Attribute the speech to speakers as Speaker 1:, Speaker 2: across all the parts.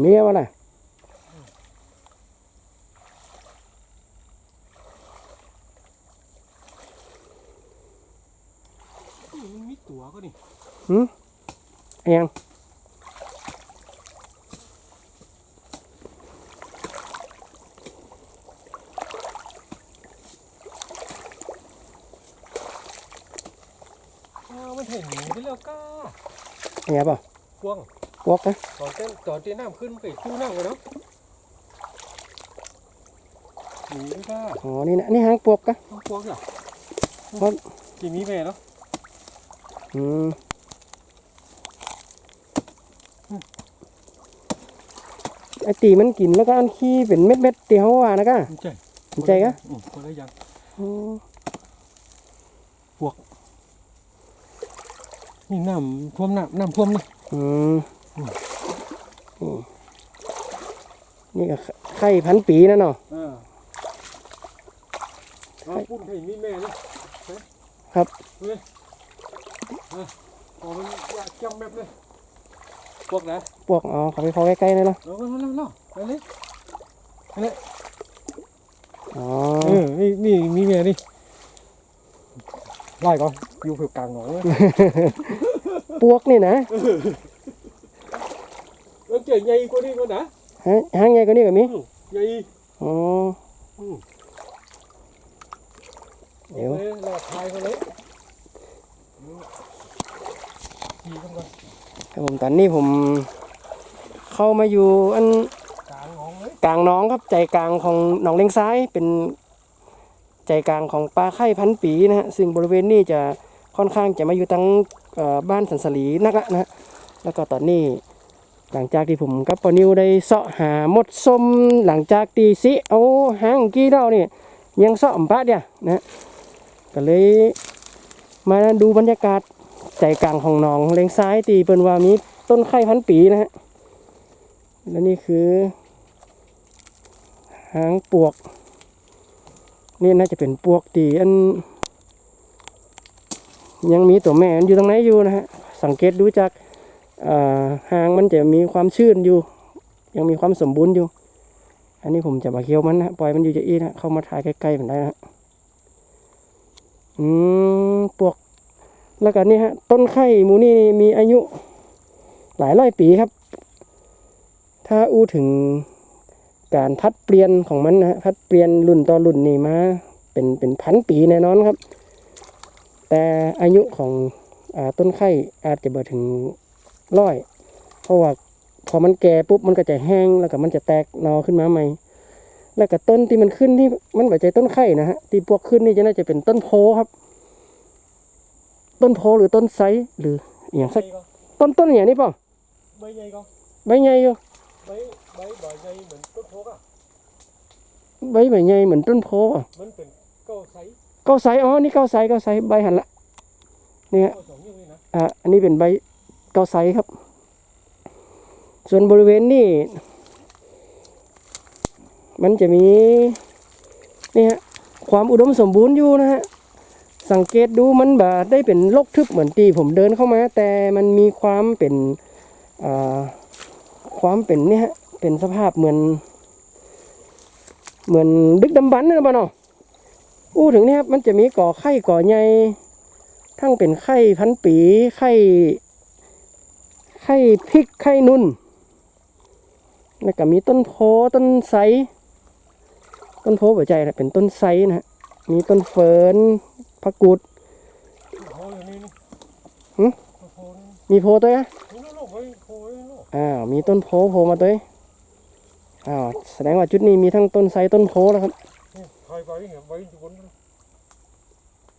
Speaker 1: เมียวะน่ะ
Speaker 2: มันมีตัวก็นี่
Speaker 1: เอียง
Speaker 2: อ้าวมันเห็นหนีไปแล้วก้า
Speaker 1: เอียงเปล่าก
Speaker 2: วาง
Speaker 1: วอกนะ
Speaker 2: ตอนเต้นตอนที่น้ำขึ้นไปตู้นั่งกันเนาะหนีไปก้า
Speaker 1: อ๋อนี่นะนี่หางปวกกะ
Speaker 2: ต้องกวางเหรอ
Speaker 1: ครับ
Speaker 2: จีมีแม่เนาะ
Speaker 1: อืมไอตีมันกินแล้วก็อันขี้เป็นเม็ดเม็ดๆเตียวว่านะกะ
Speaker 2: มันใจ
Speaker 1: สนใจกะ
Speaker 2: อืมคนละอย่าง
Speaker 1: อ๋อ
Speaker 2: นี่น้ำท่วมน้ำน้ำท่วมนี่
Speaker 1: อืม
Speaker 2: อืม
Speaker 1: อืม นี่ก็ไข่พันปีนะเนาะ
Speaker 2: เออเอาปุ้นให้มีแม่นี่
Speaker 1: ครับ
Speaker 2: เฮ้ยเออพอมันอยากจำแบบเลยพวกนะ
Speaker 1: ปวกอ๋อเขาไปพอใกล้ๆเลยเนาะ
Speaker 2: เราก็เล่าเล่าไปเลย
Speaker 1: อ๋อ
Speaker 2: เออนี่นี่มีแม่นี่ไล่ก่อนอยู่ผิวกลางหนองเลย
Speaker 1: ปวกนี่นะ
Speaker 2: เออเจ๋งใหญ่กว่านี้ก็นะ
Speaker 1: ฮะหางใหญ่กว่านี้ก็มี
Speaker 2: ใหญ่
Speaker 1: อ๋อเดี๋ยว
Speaker 2: อาลหลอดทายเขาเลยขี่กันก่อน
Speaker 1: ครับผมตอนนี้ผมเข้ามาอยู่อัน
Speaker 2: กลางหนองเลย
Speaker 1: กลางหน้องครับใจกลางของหนองเลงซ้ายเป็นใจกลางของปลาไข่พันปีนะฮะซึ่งบริเวณนี้จะค่อนข้างจะมาอยู่ตั้งเอ่อบ้านสันสลีนักละนะฮะแล้วก็ตอนนี้ หลังจากที่ผมกับปอนิวได้เสาะหามดส้มหลังจากตีสิเอาหางกี้เราเนี่ยยังเสาะอำปะเดียวนะก็เลยมาดูบรรยากาศใจกลางของหนองเลงซ้ายตีเปิ้นว่ามีต้นไข่พันปีนะฮะและนี่คือหางปวก นี่น่าจะเป็นปวกตีอัน ยังมีตัวแม่มันอยู่ตรงไหนอยู่นะฮะสังเกตดูจาก หางมันจะมีความชื้นอยู่ ยังมีความสมบูรณ์อยู่ อันนี้ผมจะมาเคี้ยวมันนะปล่อยมันอยู่จะอีนะเข้ามาถ่ายใกล้ๆมันได้นะอืมปวกแล้วก็นี่ฮะ ต้นไข่หมูนี่มีอายุหลายร้อยปีครับ ถ้าอู้ถึงการพัดเปลี่ยนของมันนะพัดเปลี่ยนรุ่นต่อรุ่นนี่มาเป็นเป็นพันปีแน่นอนครับ แต่อายุของอต้นไข่อาจจะเบิดถึง ร้อยเพราะว่าพอมันแก่ปุ๊บมันก็จะแห้งแล้วก็มันจะแตกหนอขึ้นมาใหม่ แล้วก็ต้นที่มันขึ้นที่มันปัจจัยต้นไข่นะฮะที่พวกขึ้นนี่จะน่าจะเป็นต้นโพครับ ต้นโพหรือต้นไซหรืออหย่างสัก
Speaker 2: ใหญ่ก็
Speaker 1: ต้นต้นอย่างนี้เปล่า
Speaker 2: ใบใหญ่ก็
Speaker 1: ใบใหญ่อยู่
Speaker 2: ใบใบใบใหญ่เหมือนต้นโพกอะ
Speaker 1: ใบใบใหญ่เหมือนต้นโพอะ
Speaker 2: มันเป็นเก้าไซส์
Speaker 1: เก้าไซอ๋อนี่เก้าไซเก้าไซใบหันละเนี่ย
Speaker 2: เก้าสองนิ้วนี่นะ
Speaker 1: อ่าอันนี้เป็นใบ เกาไซครับ ส่วนบริเวณนี่มันจะมีนี่ฮะความอุดมสมบูรณ์อยู่นะฮะสังเกตดูมันแบบได้เป็นรกทึบเหมือนตีผมเดินเข้ามา แต่มันมีความเป็นความเป็นเนี่ยฮะเป็นสภาพเหมือน เหมือนดึกดำบรรพ์นะบ้านเนาะอู้ถึงนี่ครับมันจะมีก่อไข่ก่อใหญ่ทั้งเป็นไข่พันปีไข่ ไข่พริกไข่นุ่น แล้วก็มีต้นโพต้นไทรต้นโพหัวใจนะเป็นต้นไทรนะฮะมีต้นเฟิร์นผักกูด
Speaker 2: โพอยู่นี่นี่
Speaker 1: หึ
Speaker 2: โพนี่
Speaker 1: มีโพตัวนะ
Speaker 2: นี่ลูกไว้โพไว้ลูก
Speaker 1: อ้าวมีต้นโพโผล่มาตัวอ้าวแสดงว่าจุดนี้มีทั้งต้นไทรต้นโพแล้วครับ
Speaker 2: นี่ถอยไปเห็นใบอยู่บนนั้น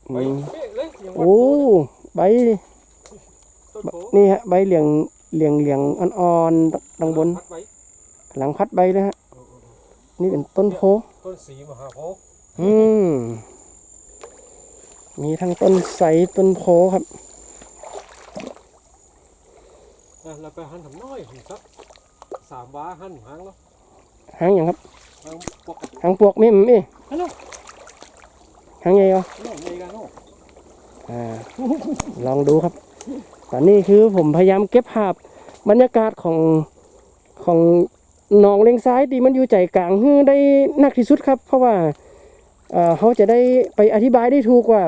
Speaker 1: อื
Speaker 2: ใบ
Speaker 1: ม
Speaker 2: เป๊ะเลยอย่างวัด
Speaker 1: โอ้
Speaker 2: โพเลย
Speaker 1: ใบ
Speaker 2: ต้นโพ
Speaker 1: นี่ฮะใบเหลียง เหลียงเหลียงอ่อนๆดังบน
Speaker 2: พัดไว้
Speaker 1: หลังพัดใบเลยฮะ
Speaker 2: เออเออเออ
Speaker 1: นี่เป็นต้นโพ
Speaker 2: ต้นสีมหาโพธิ์
Speaker 1: อืมมีทั้งต้นไทรต้นโพครับ
Speaker 2: อะเราไปหั่นทำน้อยหั่นสักสามว้าหั่นหางแล้ว
Speaker 1: หางอย่างครับ
Speaker 2: หางปก
Speaker 1: หางปวกมีมั้ยมี
Speaker 2: ฮัลโหล
Speaker 1: หางใหญ่เหรอ
Speaker 2: โน่ใหญ่กันโน่
Speaker 1: อ่าลองดูครับต อนนี้คือผมพยายามเก็บภาพบรรยากาศของของหนองเลงซ้ายที่มันอยู่ใจกลางฮือได้นักที่สุดครับ เพราะว่าเขาจะได้ไปอธิบายได้ถูกว่า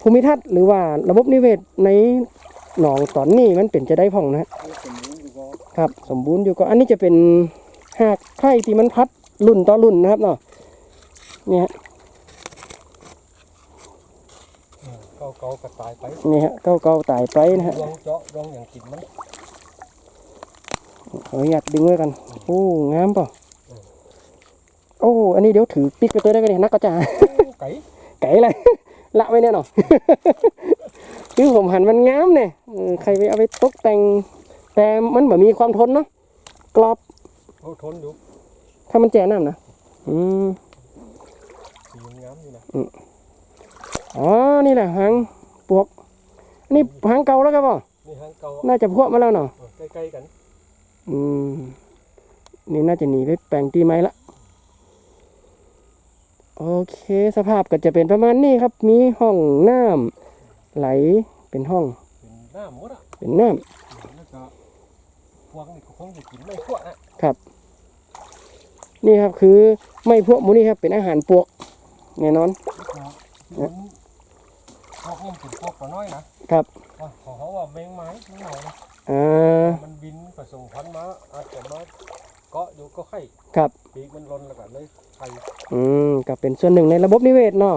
Speaker 1: ภูมิทัศน์หรือว่าระบบนิเวศในหนองตอนนี้มันเป็นจะได้พ่องนะครับ สมบูรณ์อยู่ก็อันนี้จะเป็นหากไข่ที่มันพัดรุ่นต่อรุ่นนะครับเนาะเนี่ยฮะ
Speaker 2: เกาเกากระตายไป
Speaker 1: นี่ฮะเก้าเก้าตายไปนะฮะ
Speaker 2: ดวงเจาะดวงอย่างกินมัน
Speaker 1: ขออนุญาตดึงไว้กันโอ้งามเปล่ะโอ้อันนี้เดี๋ยวถือปิกไปตัวได้กันเนี่ยนักก็จะ
Speaker 2: ไก่
Speaker 1: ไก่เลยละไว้เนี่ยเนาะคือผมหันมันงามเนี่ยเออใครไปเอาไปตกแต่ง แต่มันแบบมีความทนเนาะกรอบ
Speaker 2: เขาทนอยู่
Speaker 1: ถ้ามันแจ่น้ำนะอืม
Speaker 2: สีมันงามอยู่นะ
Speaker 1: อ๋อ นี่แหละหางปวกอันนี่หางเก่าแล้วครับป่ะ
Speaker 2: นี่หางเก่า
Speaker 1: น่าจะพวกมาแล้วเนาะ
Speaker 2: เออใกล้ๆกัน
Speaker 1: อืม นี่น่าจะหนีไปแปลงตีไม้ละ โอเค สภาพก็จะเป็นประมาณนี้ครับ มีห้องน้ำไหลเป็นห้อง
Speaker 2: เป็นหน้าหมดอะ
Speaker 1: เป็นน้
Speaker 2: แล้วก็พวกนี่ก็คงจะกินไม่พวกอะำ
Speaker 1: ครับ นี่ครับคือไม่พวกหมูนี่ครับเป็นอาหารปวกแน่นอน
Speaker 2: ที่มัน พวกนี่เป็นพวกปลาน้อยนะครับว่าของเขาว่าแมงไม้แมงเหนานะ
Speaker 1: อ่า
Speaker 2: มันบินผสมพันธุ์มาอาจจะมาเกาะอยู่ก็ไข่
Speaker 1: ครับ
Speaker 2: ปีกมันลนแล้วก็เลยไข่
Speaker 1: อืมก็เป็นส่วนหนึ่งในระบบนิเวศเนาะ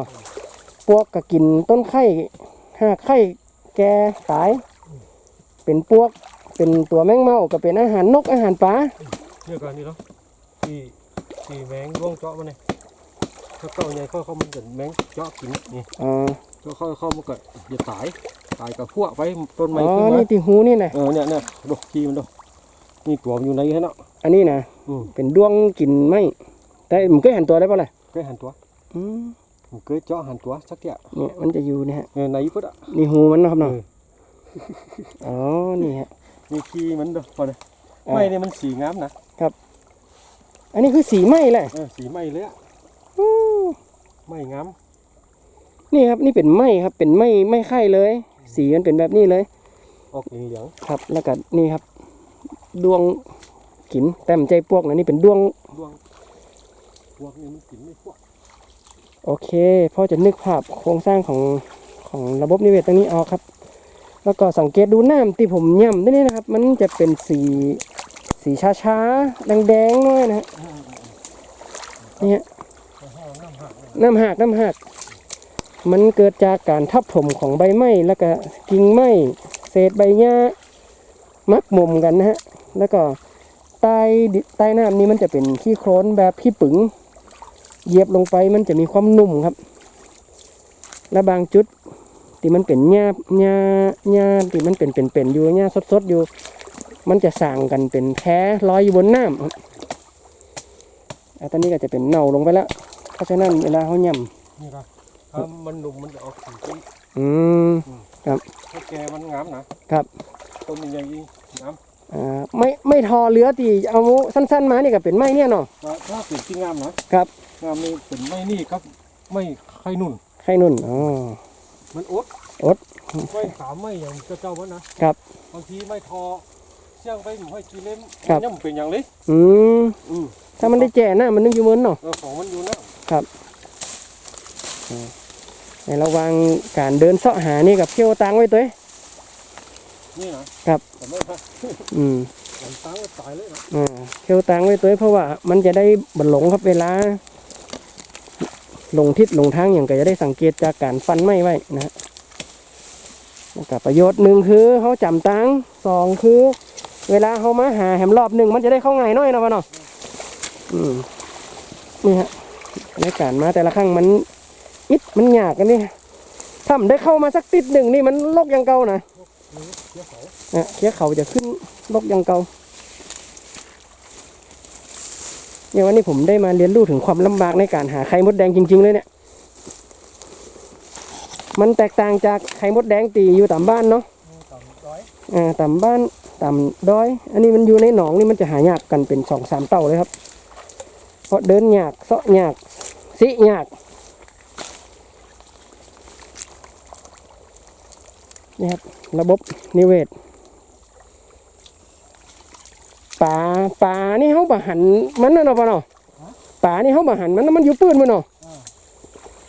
Speaker 1: ปวกก็กินต้นไข่หากไข่แก่ตาย เป็นปวกเป็นตัวแมงเม่าก็เป็นอาหารนกอาหารปลา
Speaker 2: เนี่ยกันนี่เนาะที่ที่แมงร่วงเจาะมันเนี่ยถ้าเก้าใหญ่เข้าเขามันจะแมงเจาะกินนี่
Speaker 1: อ่า
Speaker 2: เจาะเข้าเข้ามันก็จะตายตายกับพวกไว้ต้นไม้
Speaker 1: อ๋อ
Speaker 2: ขึ้นมา
Speaker 1: นี่ที่หูนี่นะ
Speaker 2: เออเนี่ยเนี่ยดูขี้มันดูนี่ตัวมันอยู่ในให้เนาะ
Speaker 1: อันนี้นะ
Speaker 2: อืม
Speaker 1: เป็นดวงกินไหมแต่มันก็หันตัวได้ป่ะล่ะ
Speaker 2: เคยหันตัว
Speaker 1: อืม
Speaker 2: มันเคยเจาะหันตัวสักเที่ย
Speaker 1: เนี่ยมันจะอยู่เนี่ยฮะ
Speaker 2: เออในพุทธอะ
Speaker 1: นี่หูมันเนาะครับเนาะ
Speaker 2: เออ
Speaker 1: อ๋อนี่ฮะ
Speaker 2: มีขี้มันดูพอเลย
Speaker 1: อ่า
Speaker 2: ไม่เนี่ยมันสีงามนะ
Speaker 1: อันนี้คือสีไหมแหละ
Speaker 2: เออสีไหม้เลยอะ
Speaker 1: อู้
Speaker 2: ไหม้งาม
Speaker 1: นี่ครับนี่เป็นไหมครับเป็นไหมไหมไข่เลย สีมันเป็นแบบนี้เลย
Speaker 2: ออกเหลือง
Speaker 1: ครับ แล้วก็นี่ครับ ดวงกินแต้มใจพวกนะนี่เป็นดวง
Speaker 2: ๆดวงพวกนี้มันกินไม่พวก
Speaker 1: โอเคพอจะนึกภาพโครงสร้างของของระบบนิเวศตรงนี้ออกครับ แล้วก็สังเกตดูน้ำที่ผมย่ำตัวนี้นะครับ มันจะเป็นสีสีช้าๆแดงๆหน้อยนะฮะเนี่ย
Speaker 2: ห้องน้ำหัก
Speaker 1: น้ำหักน้ำหัก มันเกิดจากการทับถมของใบไม้แล้วก็กิ่งไม้เศษใบหญ้ามักหมุมกันนะฮะแล้วก็ใต้ใต้น้ำนี้มันจะเป็นขี้โคลนแบบขี้ปึงเหยียบลงไปมันจะมีความนุ่มครับ และบางจุดที่มันเป็นหญ้าหญ้าหญ้าที่มันเป็นเป็นเป็นอยู่หญ้าสดๆอยู่ มันจะสางกันเป็นแพ้ลอยอยู่บนน้ำครับอะตอนนี้ก็จะเป็นเน่าลงไปแล้ว เพราะฉะนั้นเวลาเขาย่ำ
Speaker 2: นี่ครับ ถ้ามันหนุ่มมันจะออกสีสี
Speaker 1: อืม
Speaker 2: ถ้าแกมันงามนะครับต้นมันยังยิ่งงาม
Speaker 1: อ่าไม่ไม่ทอเรือตีเอาสั้น ๆ มานี่ก็เป็นไม้เนี่ยเนาะ
Speaker 2: ว่าถ้าเป็นที่งามนะครับงามนี่เป็นไม่นี่ครับ ไม่ไข่นุ่น
Speaker 1: ไข่นุ่นอ๋อ
Speaker 2: มันอด
Speaker 1: อด
Speaker 2: ไม่ขามไม่อย่างเจ้าเจ้ามันนะครับบางทีไม่ทอเชี่ยงไปหมูให้กีเล่ม
Speaker 1: ครับ
Speaker 2: ย่ำเป็นอย่างเลย
Speaker 1: อืม
Speaker 2: อืม
Speaker 1: ถ้ามันได้แจ่หน้ามันนึกอยู่เหมือนเนาะ
Speaker 2: เออของมันอยู่นะ
Speaker 1: ในระหว่างการเดินเสาะหานี่กับเที่ยวตังไว้ตัวเอง
Speaker 2: นี่นะครับ แต่ไม่ค่ะ
Speaker 1: อืม
Speaker 2: หลังตั้งก็ตายเลยนะ
Speaker 1: อ่าเที่ยวตังไว้ตัวเองเพราะว่ามันจะได้บันหลงครับเวลาหลงทิศหลงทางอย่างก็จะได้สังเกตจากการฟันไม้ไว้นะฮะแล้วก็ประโยชน์หนึ่งคือเขาจำตังสองคือ เวลาเขามาหาแหมรอบหนึ่งมันจะได้เข้าง่ายหน้อยนะวะเนาะอืมนี่ฮะในการมาแต่ละครั้งมัน อิดมันยากกันนี่ถ้ามันได้เข้ามาสักติดหนึ่งนี่มันลกอยังเก่านะ
Speaker 2: นี่เดี๋ยวเขา
Speaker 1: นะเคี้ยเขาจะขึ้นลกอยังเก่าเนี่ยวันนี้ผมได้มาเรียนรู้ถึงความลำบากในการหาไข่มดแดงจริง ๆ เลยเนี่ย มันแตกต่างจากไข่มดแดงตีอยู่ตามบ้านเนาะ
Speaker 2: ต่ำร้อย
Speaker 1: อ่าตามบ้านตามดอย อันนี้มันอยู่ในหนองนี่มันจะหายากกันเป็นสองสามเต่าเลยครับ เพราะเดินยากเสาะยากสิยาก นี่ครับ ระบบนิเวศป่าป่านี่เขาบะหันมันนะเนาะปะเนาะป่านี่เขาบะหันมันมันอยู่ปื้นมันเนาะ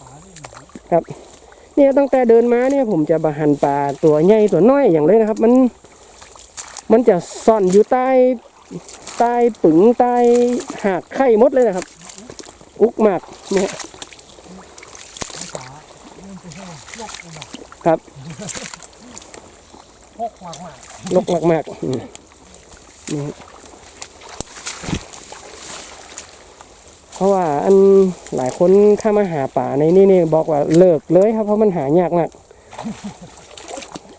Speaker 2: ป่านี่หนู
Speaker 1: เนี่ยตั้งแต่เดินมาเนี่ยผมจะบะหันป่าตัวใหญ่ตัวน้อยอย่างเลยนะครับ มันมันจะซ่อนอยู่ใต้ใต้ปึงใต้หากไข่มดเลยนะครับ อุกมากเนี่ยครับ
Speaker 2: กมากมาก
Speaker 1: ลกมากมนี่เพราะว่าอันหลายคนข้ามาหาป่าในนี่นี่บอกว่าเลิกเลยครับเพราะมันหายากมาก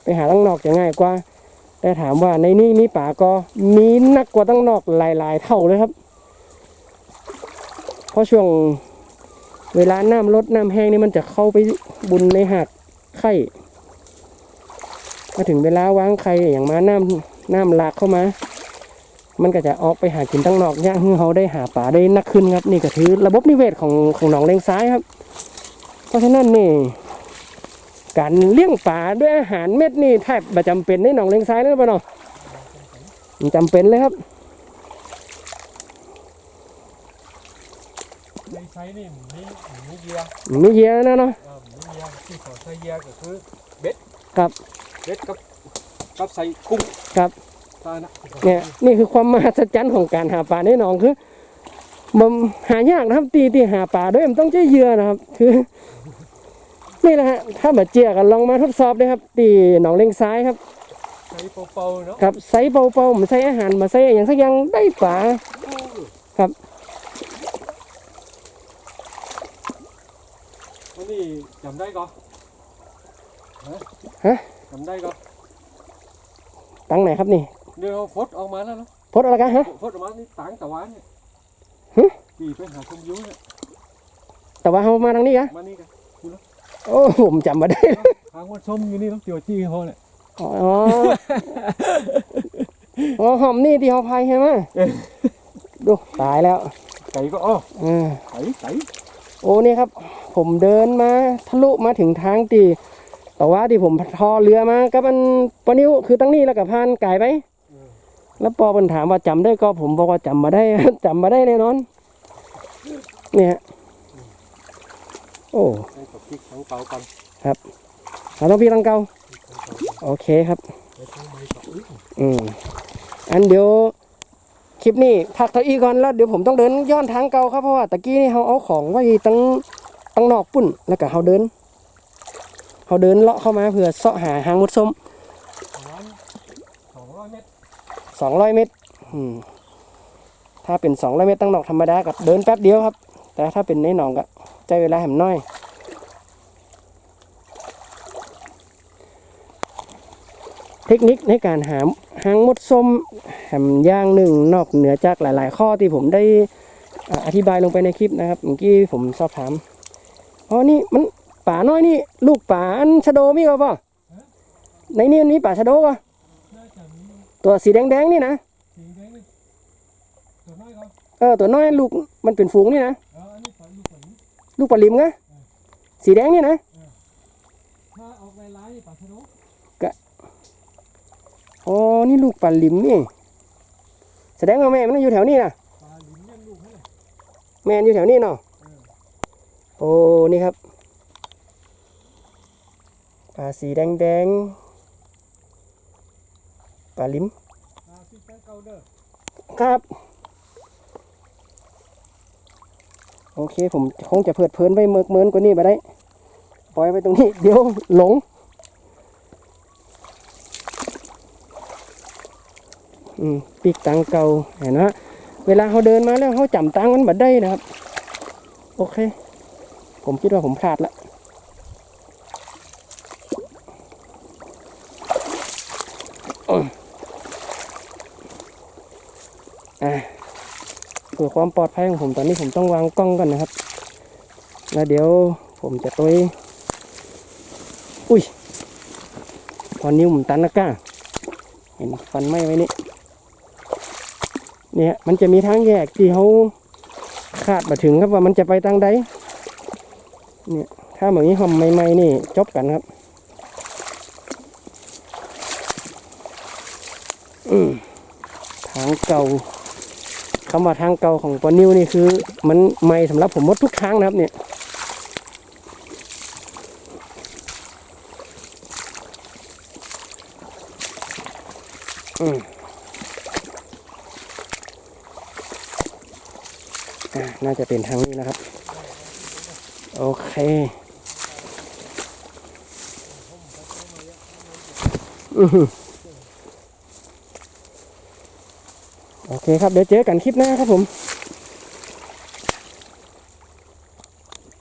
Speaker 1: ไปหาตั้งนอกจะง่ายกว่า แต่ถามว่าในนี่มีป่าก็มีนักกว่าตั้งนอกหลาย ๆ เท่าเลยครับ เพราะช่วงเวลาน้ำลดน้ำแห้งนี่มันจะเข้าไปบุญในหากไข่ มาถึงเวลาวางไข่อย่างมาน้ำน้ำหลากเข้ามา มันก็จะออกไปหากินตั้งนอกย่างให้เขาได้หาป่าได้นักขึ้นครับ นี่ก็ถือระบบนิเวศของของหนองเลงซ้ายครับ เพราะฉะนั้นนี่ การเลี้ยงป่าด้วยอาหารเม็ดนี่แทบประจำเป็นในหนองเลงซ้ายแล้วป่ะเนาะมันจำเป็นเลยครับ
Speaker 2: ในไซส์นี่มีมีเยีย
Speaker 1: ไม่เยอะนะเนาะ
Speaker 2: อ่ามีเยียที่ขอใช้เยียก็คือเบ็ด
Speaker 1: ครับ
Speaker 2: เบ็ดกับกับใส่กุ้ง
Speaker 1: ครับ
Speaker 2: ปลานะ
Speaker 1: เนี่ยนี่คือความมหัศจรรย์ของการหาปลาในหนองคือมันหายากนะครับ ตีตีหาปลาด้วยมันต้องใช้เหยื่อนะครับ คือนี่แหละฮะถ้าแบบเจียกันลองมาทดสอบด้วยครับ ตีหนองเลงซ้ายครับ
Speaker 2: ใส่เป่าๆเนาะ
Speaker 1: กับใส่เป่าๆผมใส่อาหารมาใส่อย่างสักอย่างได้ปลาครับ
Speaker 2: อันนี้จำได้ก่อน
Speaker 1: ฮะ
Speaker 2: จำได้ก่อน
Speaker 1: ตังไหนครับนี่
Speaker 2: เดี๋ยวฟดออกมาแล้วเนาะ
Speaker 1: พดอะไรกันฮะ
Speaker 2: ฟดออกมานี่ตังตะวันเนี่ย
Speaker 1: หึ
Speaker 2: ขี่ไปหาชมยุ้งเนี่ย
Speaker 1: แต่ว่าเขามาทางนี้อะ
Speaker 2: มานี่กัน
Speaker 1: โอ้ผมจำมาได้
Speaker 2: ทางวัดส้มอยู่นี่ต้องเจียวจี้เขาเนี่ย
Speaker 1: อ๋ออ๋อหอมนี่ที่เขาพายใช่ไหมดูตายแล้ว
Speaker 2: ไก่ก็อ้อ
Speaker 1: อ่า
Speaker 2: ไก่ไก่
Speaker 1: โอ้นี่ครับ ผมเดินมาทะลุมาถึงทางตี แต่ว่าที่ผมทอเรือมากับมันปะนิ้วคือตั้งนี้แล้วกับพานไก่ไปแล้วปอมันถามว่าจำได้ก็ผมบอกว่าจำมาได้จำมาได้แน่นอน เนี่ยฮะโอ้
Speaker 2: ให้กับพริกทั้งเปากัน
Speaker 1: เราต้องพี่ตังเกาโอเคครับ
Speaker 2: ไปทั้งใบกับอุ๊ย
Speaker 1: อืมอันเดี๋ยวคลิปนี้พักเท่าอีก่อนแล้วเดี๋ยวผมต้องเดินย้อนทางเก่าครับเพราะว่าตะกี้นี่เขาเอาของไว้ตั้งตั้งนอกปุ่นแล้วก็เขาเดิน เขาเดินเลาะเข้ามาเพื่อเสาะหาหางมดส้ม
Speaker 2: ประมาณสองร้อยเมตร
Speaker 1: สองร้อยเมตรอืมถ้าเป็นสองร้อยเมตรตั้งนอกธรรมดากับเดินแป๊บเดียวครับ แต่ถ้าเป็นในหนองก็ใจเวลาแหมน้อยเทคนิคในการหาหางมดส้มแหมอย่างหนึ่งนอกเหนือจากหลาย ๆ ข้อที่ผมได้อ่าอธิบายลงไปในคลิปนะครับเมื่อกี้ผมสอบถามอ๋อนี่มัน ป่าน้อยนี่ ลูกป่าอันชะโดมีก็ป่ะในนี่มันมีป่าชะโดป่ะ
Speaker 2: น่าจะมี
Speaker 1: ตัวสีแดงๆนี่นะ
Speaker 2: สีแดงนี่ตัวน้อยก็
Speaker 1: เออตัวน้อยลูกมันเป็นฝูงนี่นะ
Speaker 2: เอออันนี้ปล่อยลูกปล่อยลูก
Speaker 1: ลูกปลาลิมไงสีแดงนี่นะ
Speaker 2: ถ้าออกลายลายๆนี่ปลาชะโด
Speaker 1: อ๋อนี่ลูกปลาลิมนี่แสดงว่าแม่มันอยู่แถวนี้นะ
Speaker 2: ปลาลิ้นยังลูกให้เลย
Speaker 1: แม่มันอยู่แถวนี้เนาะโอ้นี่ครับ ปลาสีแดงแดงๆปลาลิม
Speaker 2: ปลาที่แป้งเกาเด้อ
Speaker 1: ครับ โอเคผมคงจะเพิดเพลินไปเมิกเมินกว่านี้ไปได้ปล่อยไปตรงนี้ เดี๋ยวหลงอืมปีกตังเก่าเห็นนะเวลาเขาเดินมาแล้วเขาจำตังมันบัดได้นะครับ โอเค ผมคิดว่าผมพลาดละอืมอะ เพื่อความปลอดภัยของผมตอนนี้ผมต้องวางกล้องก่อนนะครับ แล้วเดี๋ยวผมจะตัวอุ้ยพอนิ้วผมตันนะก้าเห็นฟันไหมไว้นี่เนี่ยมันจะมีทางแยกที่เขาคาดมาถึงครับว่ามันจะไปทางใดเนี่ยถ้าเหมือนนี้หอมใหม่ๆนี่จบกันครับอืมทางเก่า คำว่าทางเก่าของปอนิวนี่คือ มันใหม่สำหรับผมหมดทุกทางนะครับเนี่ยอืมน่าจะเป็นทางนี้นะครับ โอเค อือหือ เคครับเดี๋ยวเจอกันคลิปหน้าครับผม